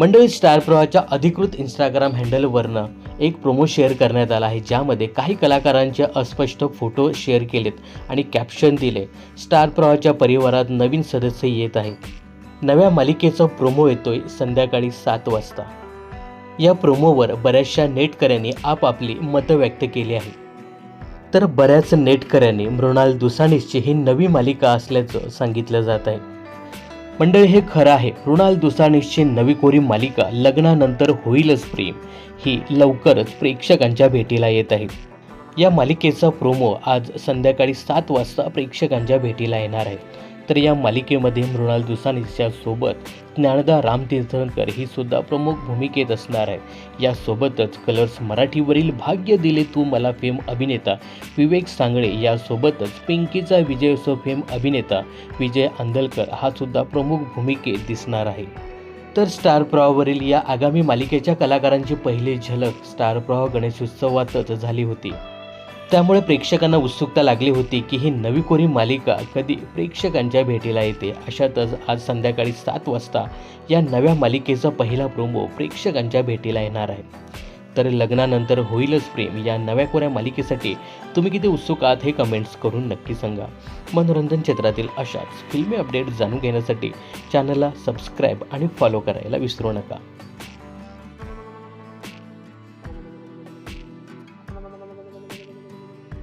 मंडळी स्टार प्रवाहाच्या अधिकृत इंस्टाग्राम हँडलवरनं एक प्रोमो शेअर करण्यात आला आहे ज्यामध्ये काही कलाकारांचे अस्पष्ट फोटो शेअर केलेत आणि कॅप्शन दिले. स्टार प्रवाहाच्या परिवारात नवीन सदस्य येत आहेत. नव्या मालिकेचा प्रोमो येतोय संध्याकाळी सात वाजता. या प्रोमोवर बऱ्याचशा नेटकऱ्यांनी आपापली मतं व्यक्त केली आहे तर बऱ्याच नेटकऱ्यांनी मृणाल दुसानीसची ही नवी मालिका असल्याचं सांगितलं जात आहे. मंडळी हे खरं आहे. मृणाल दुसानीसची नवी कोरी मालिका लग्नानंतर होईलच प्रेम. ही लवकरच प्रेक्षकांच्या भेटीला येत आहे. या मालिकेचा प्रोमो आज संध्याकाळी सात वाजता प्रेक्षकांच्या भेटीला येणार आहे. तर या मालिकेमध्ये मृणाल दुसानीच्या सोबत ज्ञानदा रामतीर्थकर ही सुद्धा प्रमुख भूमिकेत असणार आहे. यासोबतच कलर्स मराठीवरील भाग्य दिले तू मला फेम अभिनेता. विवेक सांगळे यासोबतच पिंकीचा विजय असो फेम अभिनेता. विजय आंदलकर हा सुद्धा प्रमुख भूमिकेत दिसणार आहे. तर स्टार प्रवावरील या आगामी मालिकेच्या कलाकारांची पहिली झलक स्टार प्रवाह गणेशोत्सवातच झाली होती. त्यामुळे प्रेक्षकांना उत्सुकता लागली होती की ही नवी कोरी मालिका कधी प्रेक्षकांच्या भेटीला येते. अशातच आज संध्याकाळी सात वाजता या नव्या मालिकेचा पहिला प्रोमो प्रेक्षकांच्या भेटीला येणार आहे. तर लग्नानंतर होईलच प्रेम या नव्या कोऱ्या मालिकेसाठी तुम्ही किती उत्सुक आहात हे कमेंट्स करून नक्की सांगा. मनोरंजन क्षेत्रातील अशाच फिल्मी अपडेट जाणून घेण्यासाठी चॅनलला सबस्क्राईब आणि फॉलो करायला विसरू नका.